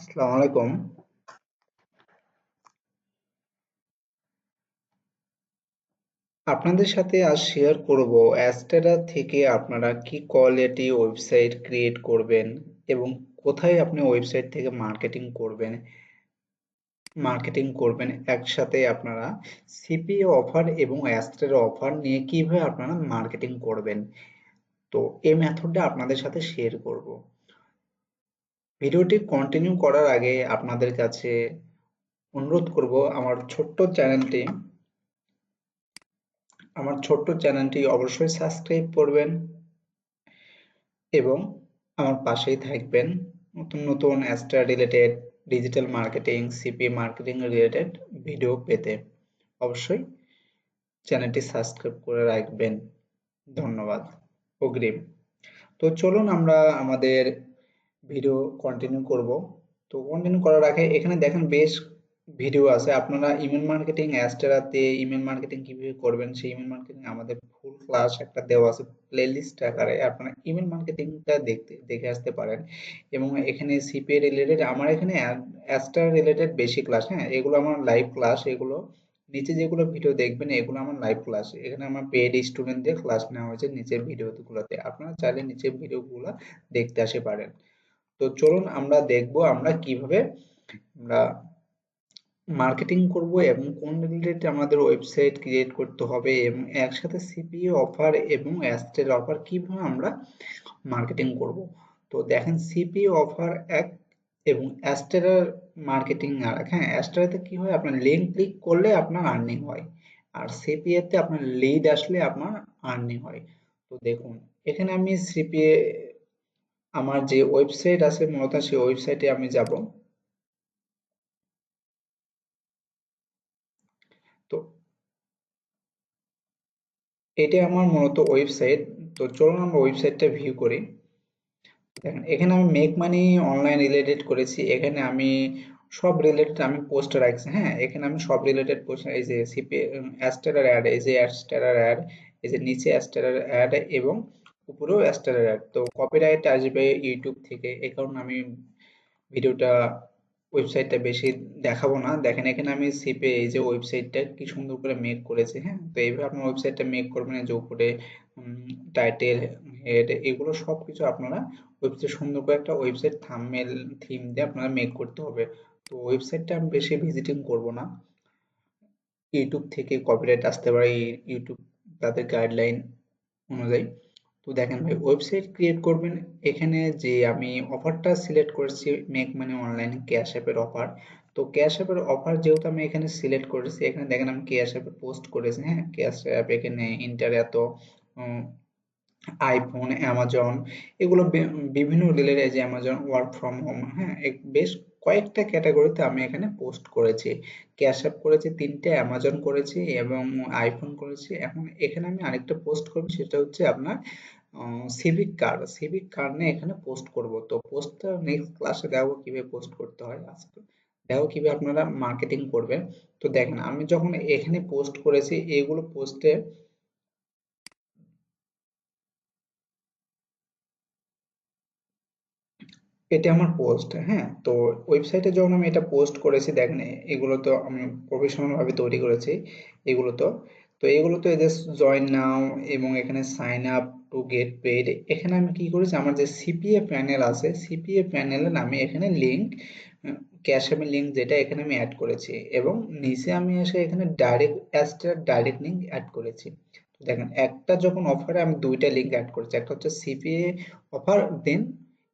আসসালামু আলাইকুম। আপনাদের সাথে আজ শেয়ার করব অ্যাস্টেরা থেকে আপনারা কি কোয়ালিটি ওয়েবসাইট ক্রিয়েট করবেন এবং কোথায় আপনি ওয়েবসাইট থেকে মার্কেটিং করবেন মার্কেটিং করবেন, একসাথে আপনারা সিপিএ অফার এবং অ্যাস্টেরা অফার নিয়ে কীভাবে আপনারা মার্কেটিং করবেন। তো এই মেথডটা আপনাদের সাথে শেয়ার করব। ভিডিওটি কন্টিনিউ করার আগে আপনাদের কাছে অনুরোধ করব, আমার ছোট্ট চ্যানেলটি আমার ছোট্ট চ্যানেলটি অবশ্যই সাবস্ক্রাইব করবেন এবং আমার পাশেই থাকবেন নতুন নতুন Adsterra related digital marketing CPA marketing related video পেতে। অবশ্যই চ্যানেলটি সাবস্ক্রাইব করে রাখবেন। ধন্যবাদ। অগ্রিম। তো চলুন আমরা আমাদের ভিডিও কন্টিনিউ করব। তো কন্টিনিউ করার আগে এখানে দেখেন বেশ ভিডিও আছে। আপনারা ইমেল মার্কেটিং অ্যাস্টেরাতে ইমেল মার্কেটিং কীভাবে করবেন, সেই ইমেল মার্কেটিং আমাদের ফুল ক্লাস একটা দেওয়া আছে প্লেলিস্ট আকারে। আপনারা ইমেল মার্কেটিংটা দেখতে, দেখে আসতে পারেন। এবং এখানে সিপিএ রিলেটেড আমার এখানে অ্যাস্টার রিলেটেড বেশি ক্লাস হ্যাঁ? এগুলো আমার লাইভ ক্লাস এগুলো নিচে যেগুলো ভিডিও দেখবেন, এগুলো আমার লাইভ ক্লাস এখানে আমার পেড স্টুডেন্টদের ক্লাস নেওয়া হয়েছে নিচের ভিডিওগুলোতে আপনারা চাইলে নিচের ভিডিওগুলো দেখতে আসে পারেন। তো চলুন আমরা দেখব আমরা কীভাবে আমরা মার্কেটিং করব এবং কোন রিলেটেড আমাদের ওয়েবসাইট ক্রিয়েট করতে হবে এবং একসাথে সিপিএ অফার এবং অ্যাস্টের অফার কীভাবে আমরা মার্কেটিং করব। তো দেখেন সিপিএ অফার এক এবং অ্যাস্টেরার মার্কেটিং আর হ্যাঁ অ্যাস্টেরাতে কি হয়? আপনার লিঙ্ক ক্লিক করলে আপনার আর্নিং হয়। আর সিপিএতে আপনার লিড আসলে আপনার আর্নিং হয়। তো দেখুন, এখানে আমি সিপিএ আমার যে ওয়েবসাইট আছে মূলত সেই ওয়েবসাইটে আমি যাব। তো এটা আমার মূলত ওয়েবসাইট তো চলুন আমরা ওয়েবসাইটটা ভিউ করি। দেখেন, এখানে আমি মেক মানি অনলাইন রিলেটেড করেছি। এখানে আমি সব রিলেটেড আমি পোস্ট রাখছি হ্যাঁ? এখানে আমি সব রিলেটেড পোস্ট এই যে সিপি অ্যাস্টারার অ্যাড এই যে অ্যাস্টারার অ্যাড এই যে নিচে অ্যাস্টারার অ্যাড এবং উপরেও অ্যাড তো কপিরাইট আসবে ইউটিউব থেকে এই কারণে আমি ভিডিওটা ওয়েবসাইটটা বেশি দেখাবো না। দেখেন, এখানে আমি সিপে এই যে ওয়েবসাইটটা কি সুন্দর করে মেক করেছে হ্যাঁ? তো এইভাবে আপনার ওয়েবসাইটটা মেক করবেন যে উপরে টাইটেল হেড এগুলো সব কিছু আপনারা ওয়েবসাইট সুন্দর করে একটা ওয়েবসাইট থাম্বনেল থিম দিয়ে আপনারা মেক করতে হবে। তো ওয়েবসাইটটা আমি বেশি ভিজিটিং করব না। ইউটিউব থেকে কপিরাইট আসতে পারে ইউটিউব তাদের গাইডলাইন অনুযায়ী। তো দেখেন ভাই ওয়েবসাইট ক্রিয়েট করবেন, এখানে যে আমি অফারটা সিলেক্ট করেছি মেক মানে অনলাইন ক্যাশ অ্যাপের অফার তো ক্যাশ অ্যাপের অফার যেহেতু আমি এখানে সিলেক্ট করেছি, এখানে দেখেন আমি ক্যাশ অ্যাপে পোস্ট করেছি হ্যাঁ ক্যাশ অ্যাপ এখানে ইন্টার এত আইফোন, অ্যামাজন, এগুলো বিভিন্ন রিলেটেড যে অ্যামাজন ওয়ার্ক ফ্রম হোম হ্যাঁ বেশ কয়েকটা ক্যাটাগরিতে আমি এখানে পোস্ট করেছি। ক্যাশ অ্যাপ করেছি, তিনটে অ্যামাজন করেছি এবং আইফোন করেছি। এখন এখানে আমি আরেকটা পোস্ট করব, সেটা হচ্ছে আপনার সিভিক কার্ড। সিভিক কার্ড নিয়ে এখানে পোস্ট করব। তো পোস্টটা নেক্সট ক্লাসে দেখাবো কীভাবে পোস্ট করতে হয়। আজকে দেখো কীভাবে আপনারা মার্কেটিং করবেন। তো দেখেন, আমি যখন এখানে পোস্ট করেছি এগুলো পোস্টে এটা আমার পোস্ট হ্যাঁ? তো ওয়েবসাইটে যখন আমি এটা পোস্ট করেছি, দেখেন, এগুলো তো আমি প্রফেশনাল ভাবে তৈরি করেছি, এগুলো তো। তো এগুলো তো এদের জয়েন নাও এবং এখানে sign up to get paid এখানে আমি কি করেছি, আমার যে সিপিএ প্যানেল আছে সিপিএ প্যানেলের আমি এখানে লিঙ্ক ক্যাশ আমি লিঙ্ক যেটা, এখানে আমি অ্যাড করেছি এবং নিচে আমি এসে এখানে direct Adsterra direct link add করেছি। দেখেন, একটা যখন অফারে আমি দুইটা লিঙ্ক অ্যাড করেছি, একটা হচ্ছে CPA offer then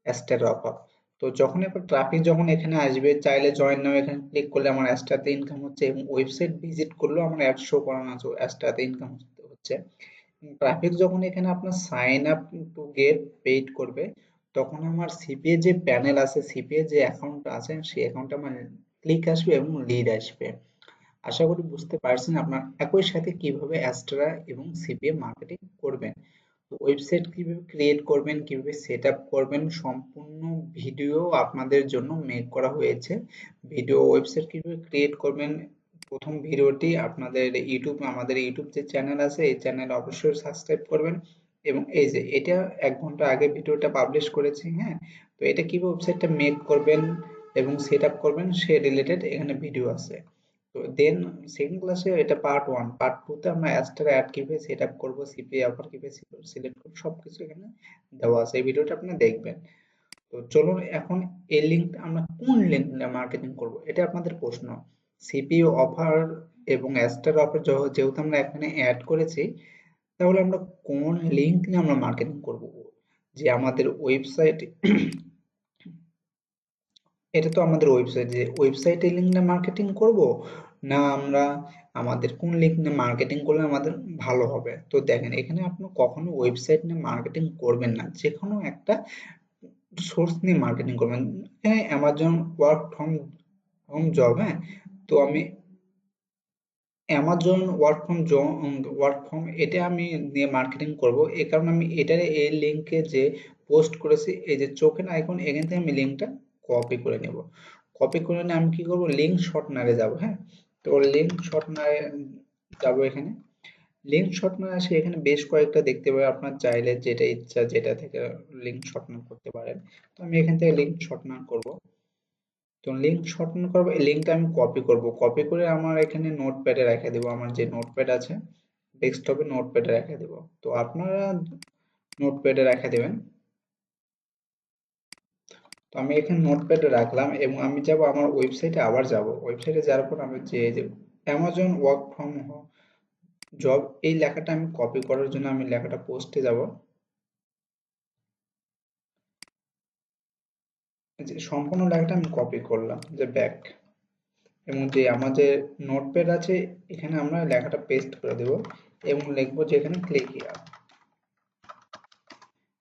Adsterra offer তো যখন একবার ট্রাফিক যখন এখানে আসবে, চাইলে জয়েন নাও এখানে ক্লিক করলে আমার অ্যাস্টাতে ইনকাম হচ্ছে এবং ওয়েবসাইট ভিজিট করলেও আমার অ্যাড শো করানো আছে অ্যাস্টাতে ইনকাম হচ্ছে। ট্রাফিক যখন এখানে আপনার sign up to get paid করবে, তখন আমার সিপিএ যে প্যানেল আছে সিপিএ যে অ্যাকাউন্ট আছে, সেই অ্যাকাউন্টে আমার ক্লিক আসবে এবং লিড আসবে। আশা করি বুঝতে পারছেন আপনার একই সাথে কীভাবে অ্যাস্ট্রা এবং সিপিএ মার্কেটিং করবেন। ওয়েবসাইট কীভাবে ক্রিয়েট করবেন, কীভাবে সেট করবেন, সম্পূর্ণ ভিডিও আপনাদের জন্য মেক করা হয়েছে। ভিডিও ওয়েবসাইট কীভাবে ক্রিয়েট করবেন, প্রথম ভিডিওটি আপনাদের ইউটিউব আমাদের ইউটিউব যে চ্যানেল আছে, এই চ্যানেল অবশ্যই সাবস্ক্রাইব করবেন। এবং এই যে, এটা এক ঘণ্টা আগে ভিডিওটা পাবলিশ করেছি হ্যাঁ? তো এটা কীভাবে ওয়েবসাইটটা মেক করবেন এবং সেট করবেন, সে রিলেটেড এখানে ভিডিও আছে। দেন সেকেন্ড ক্লাসে এটা পার্ট ওয়ান পার্ট টু তে আমরা অ্যাস্টার অ্যাড কীভাবে সেট আপ করব সিপি অফার কীভাবে সিলেক্ট করব, সবকিছু এখানে দেওয়া আছে। এই ভিডিওটা আপনি দেখবেন। তো চলুন এখন এই লিঙ্ক আমরা কোন লিঙ্ক মার্কেটিং করব, এটা আপনাদের প্রশ্ন। সিপিইউ অফার এবং অ্যাস্টার অফার যেহেতু আমরা এখানে অ্যাড করেছি, তাহলে আমরা কোন লিঙ্ক নিয়ে আমরা মার্কেটিং করব? যে আমাদের ওয়েবসাইট এটা তো আমাদের ওয়েবসাইট যে ওয়েবসাইটে লিঙ্ক নিয়ে মার্কেটিং করব না আমরা আমাদের কোন লিঙ্ক নিয়ে মার্কেটিং করলে আমাদের ভালো হবে? তো দেখেন, এখানে আপনি কখনো ওয়েবসাইট নিয়ে মার্কেটিং করবেন না। যে কোনো একটা সোর্স নিয়ে মার্কেটিং করবেন। এখানে Amazon work from home job হ্যাঁ? তো আমি Amazon work from work from এটা আমি নিয়ে মার্কেটিং করব। এই কারণে আমি এটার এই লিঙ্কে যে পোস্ট করেছি, এই যে চোখের আইকন এখান থেকে আমি লিঙ্কটা কপি করে নেব। কপি করে নিয়ে আমি কি করব? লিঙ্ক শর্টনারে যাব হ্যাঁ? তো লিঙ্ক শর্টনারে যাব এখানে। লিঙ্ক শর্টনার আসে এখানে বেশ কয়েকটা দেখতে পাবেন আপনার চাইলে যেটা ইচ্ছা যেটা থেকে লিঙ্ক শর্টনার করতে পারেন। তো আমি এখান থেকে লিঙ্ক শর্টনার করব। তো লিঙ্ক শর্টনার করব, এই লিঙ্কটা আমি কপি করব। কপি করে আমার এখানে নোটপ্যাডে রেখে দেব। আমার যে নোটপ্যাড আছে ডেস্কটপে নোটপ্যাডে রেখে দেব। তো আপনারা নোটপ্যাডে রেখে দেবেন। তো আমি এখানে নোটপ্যাডে রাখলাম এবং আমি যাব আমার ওয়েবসাইটে আবার যাব। ওয়েবসাইটে যাওয়ার পর আমি যে Amazon work from home job এই লেখাটা আমি কপি করার জন্য আমি লেখাটা পোস্টে যাব। যে সম্পূর্ণ লেখাটা আমি কপি করলাম, যে ব্যাক এবং যে আমাদের নোটপ্যাড আছে, এখানে আমরা লেখাটা পেস্ট করে দেব এবং লিখব যে এখানে ক্লিক হিয়ার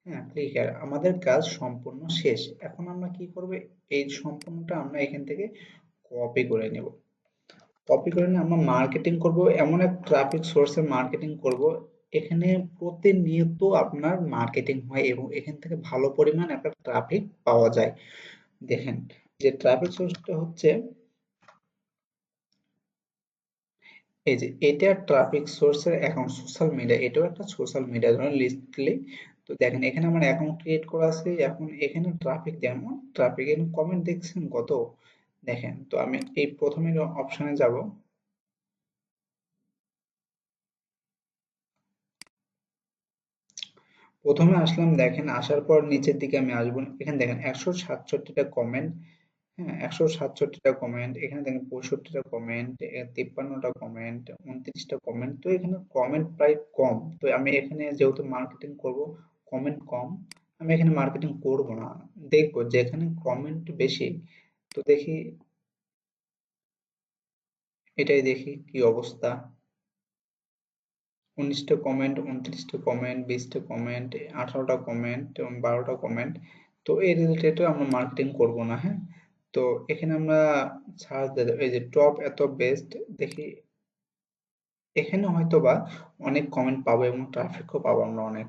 হ্যাঁ ক্লিক হিয়ার আমাদের কাজ সম্পূর্ণ শেষ। এখন আমরা কি করব? এই সম্পূর্ণটা আমরা এখান থেকে কপি করে নেব। কপি করে নিয়ে আমরা মার্কেটিং করব। এমন এক ট্রাফিক সোর্সে মার্কেটিং করব। এখানে প্রতিনিয়ত আপনার মার্কেটিং হয় এবং এখান থেকে ভালো পরিমাণ একটা ট্রাফিক পাওয়া যায়। দেখেন, যে ট্রাফিক সোর্সটা হচ্ছে এই যে, এটা ট্রাফিক সোর্সের অ্যাকাউন্ট সোশ্যাল মিডিয়া এটাও একটা সোশ্যাল মিডিয়া ধরুন লিস্টলি তো দেখেন, এখানে আমার অ্যাকাউন্ট ক্রিয়েট করা আছে। এখন এখানে ট্রাফিক যেমন ট্রাফিক এখানে কমেন্ট দেখছেন কত? দেখেন, তো আমি এই প্রথমে অপশনে যাব। প্রথমে আসলাম, দেখেন, আসার পর নিচের দিকে আমি আসব। এখানে দেখেন, একশো সাতষট্টিটা কমেন্ট হ্যাঁ একশো সাতষট্টিটা কমেন্ট এখানে দেখেন, পঁয়ষট্টিটা কমেন্ট তিপ্পান্নটা কমেন্ট উনত্রিশটা কমেন্ট তো এখানে কমেন্ট প্রায় কম। তো আমি এখানে যেহেতু মার্কেটিং করব কমেন্ট কম, আমি এখানে মার্কেটিং করব না। দেখব যে এখানে কমেন্ট বেশি, তো দেখি এটাই দেখি কি অবস্থা। উনিশটা কমেন্ট উনত্রিশটা কমেন্ট বিশটা কমেন্ট আঠারোটা কমেন্ট এবং বারোটা কমেন্ট তো এই রিলেটেড আমরা মার্কেটিং করব না হ্যাঁ? তো এখানে আমরা সার্চ দিয়ে এই যে টপ এত বেস্ট দেখি এখানে হয়তো বা অনেক কমেন্ট পাবো এবং ট্রাফিকও পাবো আমরা অনেক।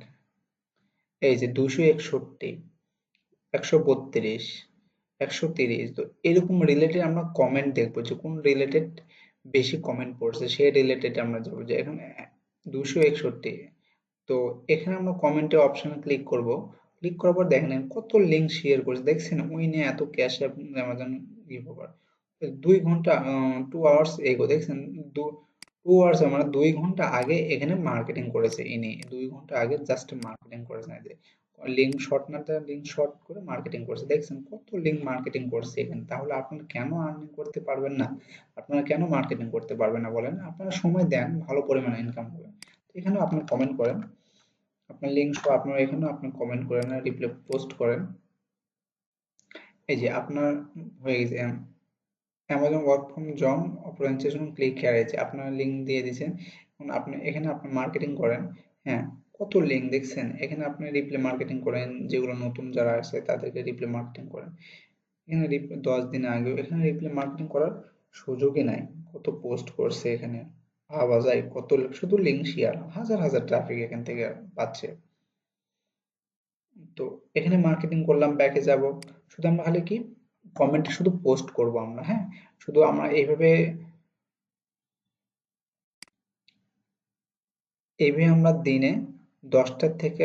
এই যে দুশো একষট্টি, একশো বত্রিশ, একশো তিরিশ, তো এরকম রিলেটেড আমরা কমেন্ট দেখব। যে কোন রিলেটেড বেশি কমেন্ট পড়ছে, সেই রিলেটেড আমরা যাব যে এখন দুশো একষট্টি, তো এখানে আমরা কমেন্টে অপশনে ক্লিক করব। ক্লিক করার পর দেখেন কত লিঙ্ক শেয়ার করছে। দেখছেন, ওই নিয়ে এত ক্যাশ অ্যামাজন দুই ঘণ্টা টু আওয়ার্স এগো দেখছেন টু আওয়ার্স মানে দুই ঘণ্টা আগে এখানে মার্কেটিং করেছে ইনি। দুই ঘণ্টা আগে জাস্ট মার্কেটিং করেছে। লিঙ্ক শর্ট না লিঙ্ক শর্ট করে মার্কেটিং করছে। দেখছেন কত লিঙ্ক মার্কেটিং করছে এখানে। তাহলে আপনারা কেন আর্নিং করতে পারবেন না? আপনারা কেন মার্কেটিং করতে পারবেন না বলেন? আপনারা সময় দেন, ভালো পরিমাণে ইনকাম হবে এখানেও আপনি কমেন্ট করেন। আপনার লিঙ্ক সহ আপনারা এখানেও আপনি কমেন্ট করেন রিপ্লাই পোস্ট করেন। এই যে আপনার হয়ে গেছে Amazon work from job operation click আছে আপনার লিঙ্ক দিয়ে দিয়েছেন। এখন আপনি, এখানে আপনি মার্কেটিং করেন হ্যাঁ কত লিঙ্ক দেখছেন? এখানে আপনি রিপ্লে মার্কেটিং করেন, যেগুলো নতুন যারা আছে তাদেরকে রিপ্লে মার্কেটিং করেন। এখানে রিপ্লে দশ দিন আগে এখানে রিপ্লে মার্কেটিং করার সুযোগই নাই। কত পোস্ট করছে এখানে, ভাবা যায় কত শুধু লিঙ্ক শেয়ার হাজার হাজার ট্রাফিক এখান থেকে পাচ্ছে। তো এখানে মার্কেটিং করলাম ব্যাকে যাব। শুধু আমরা খালি কি কমেন্টে শুধু পোস্ট করব আমরা হ্যাঁ? শুধু আমরা এইভাবে এইভাবে আমরা দিনে দশটার থেকে,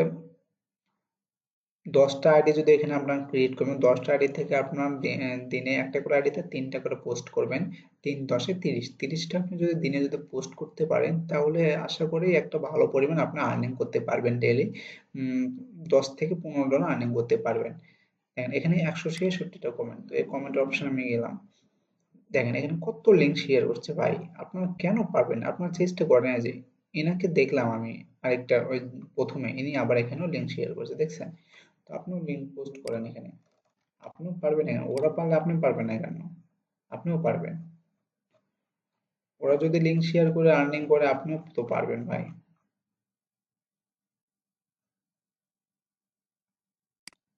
দশটা আইডি যদি এখানে আপনার ক্রিয়েট করবেন, দশটা আইডি থেকে আপনার দিনে একটা করে আইডিতে তিনটা করে পোস্ট করবেন, তিন দশে তিরিশ। তিরিশটা আপনি যদি দিনে যদি পোস্ট করতে পারেন, তাহলে আশা করি একটা ভালো পরিমাণ আপনি আর্নিং করতে পারবেন ডেলি দশ থেকে পনেরো ডলার আর্নিং করতে পারবেন। দেখেন, এখানে একশো ছেষট্টিটা কমেন্ট তো এই কমেন্ট অপশন আমি গেলাম। দেখেন, এখানে কত লিঙ্ক শেয়ার করছে ভাই? আপনারা কেন পারবেন আপনারা চেষ্টা করেন যে, এনাকে দেখলাম আমি আরেকটা, ওই প্রথমে, ইনি আবার এখানেও লিঙ্ক শেয়ার করছে, দেখছেন? তো আপনিও লিঙ্ক পোস্ট করেন এখানে। আপনিও পারবেন এখানে। ওরা পারলে আপনি পারবেন না কেন? আপনিও পারবেন। ওরা যদি লিঙ্ক শেয়ার করে আর্নিং করে, আপনিও তো পারবেন ভাই।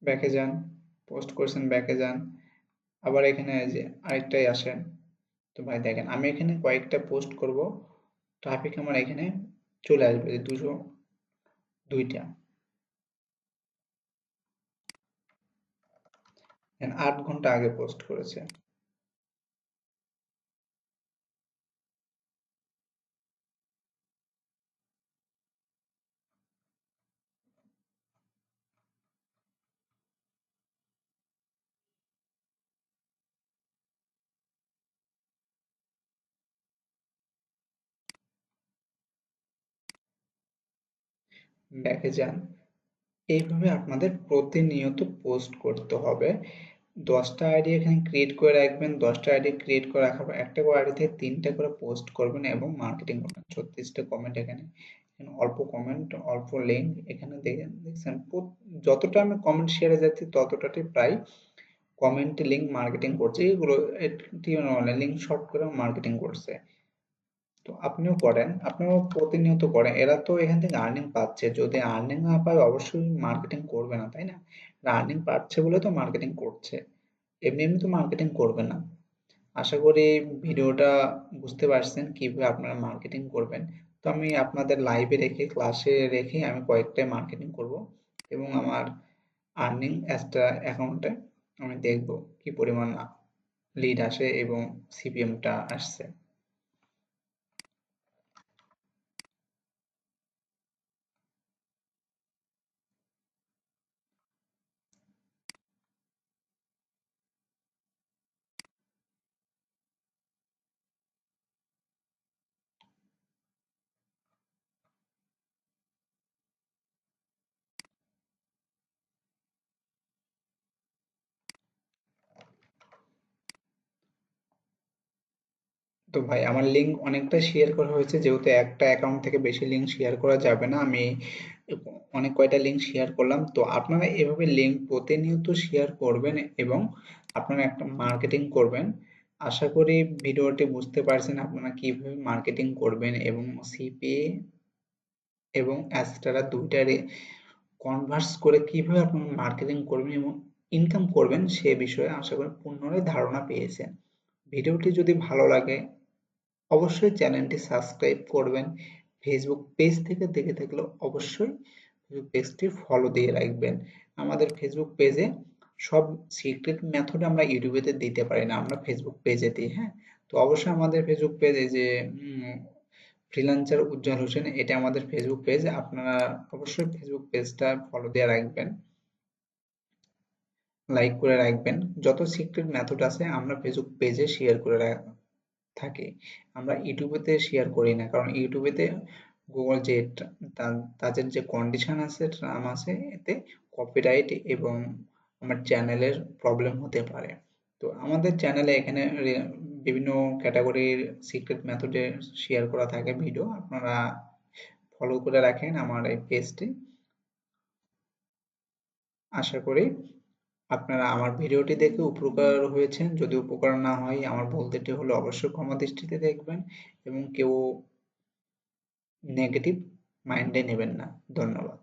ব্যাকে যান। পোস্ট করছেন ব্যাকে যান। আবার এখানে যে আরেকটাই আসেন। তো ভাই দেখেন, আমি এখানে কয়েকটা পোস্ট করব। ট্রাফিক আমার এখানে চলে আসবে যে দুশো দুইটা। আট ঘণ্টা আগে পোস্ট করেছে। ব্যাকে যান। এইভাবে আপনাদের প্রতিনিয়ত পোস্ট করতে হবে। দশটা আইডি এখানে ক্রিয়েট করে রাখবেন, দশটা আইডি ক্রিয়েট করে রাখার পর একটা করে আইডি থেকে তিনটা করে পোস্ট করবেন এবং মার্কেটিং করবেন। ছত্রিশটা কমেন্ট এখানে। অল্প কমেন্ট অল্প লিঙ্ক এখানে দেখেন, দেখছেন যতটা আমি কমেন্ট শেয়ারে যাচ্ছি ততটাই প্রায় কমেন্ট লিঙ্ক মার্কেটিং করছে। এগুলো লিঙ্ক শর্ট করে মার্কেটিং করছে। তো আপনিও করেন, আপনিও প্রতিনিয়ত করেন। এরা তো এখান থেকে আর্নিং পাচ্ছে। যদি আর্নিং না পায়, অবশ্যই মার্কেটিং করবে না, তাই না? আর্নিং পাচ্ছে বলে তো মার্কেটিং করছে। এমনি এমনি তো মার্কেটিং করবে না। আশা করি ভিডিওটা বুঝতে পারছেন কীভাবে আপনারা মার্কেটিং করবেন। তো আমি আপনাদের লাইভে রেখে ক্লাসে রেখে আমি কয়েকটাই মার্কেটিং করব এবং আমার আর্নিং অ্যাস্ট্রা অ্যাকাউন্টে আমি দেখব কি পরিমাণ লিড আসে এবং সিপিএমটা আসছে। তো ভাই, আমার লিঙ্ক অনেকটা শেয়ার করা হয়েছে। যেহেতু একটা অ্যাকাউন্ট থেকে বেশি লিঙ্ক শেয়ার করা যাবে না, আমি অনেক কয়টা লিঙ্ক শেয়ার করলাম। তো আপনারা এভাবে লিঙ্ক প্রতিনিয়ত শেয়ার করবেন এবং আপনারা একটা মার্কেটিং করবেন। আশা করি ভিডিওটি বুঝতে পারছেন আপনারা কীভাবে মার্কেটিং করবেন এবং সিপিএ এবং অ্যাস্টারা দুইটারে কনভার্স করে কীভাবে আপনারা মার্কেটিং করবেন এবং ইনকাম করবেন সে বিষয়ে আশা করি পূর্ণরাই ধারণা পেয়েছেন। ভিডিওটি যদি ভালো লাগে অবশ্যই চ্যানেলটি সাবস্ক্রাইব করবেন। ফেসবুক পেজ থেকে দেখে থাকলে অবশ্যই পেজটি ফলো দিয়ে রাখবেন। আমাদের ফেসবুক পেজে সব সিক্রেট মেথড আমরা ইউটিউবেতে দিতে পারি না, আমরা ফেসবুক পেজে দিই হ্যাঁ? তো অবশ্যই আমাদের ফেসবুক পেজে যে ফ্রিল্যান্সার উজ্জ্বল হোসেন, এটা আমাদের ফেসবুক পেজ আপনারা অবশ্যই ফেসবুক পেজটা ফলো দিয়ে রাখবেন। লাইক করে রাখবেন। যত সিক্রেট মেথড আছে, আমরা ফেসবুক পেজে শেয়ার করে থাকি। আমরা ইউটিউবেতে শেয়ার করি না, কারণ ইউটিউবেতে গুগল যে তাদের যে কন্ডিশন আছে ট্রাম আছে, এতে কপিরাইট এবং আমার চ্যানেলের প্রবলেম হতে পারে। তো আমাদের চ্যানেলে এখানে বিভিন্ন ক্যাটাগরির সিক্রেট মেথডে শেয়ার করা থাকে ভিডিও আপনারা ফলো করে রাখেন আমার এই পেজটি আশা করি আপনারা আমার ভিডিওটি দেখে উপকার হয়েছেন। যদি উপকার না হয়, আমার বলতেটি হলো অবশ্যই ক্ষমা দৃষ্টিতে দেখবেন এবং কেউ নেগেটিভ মাইন্ডে নেবেন না। ধন্যবাদ।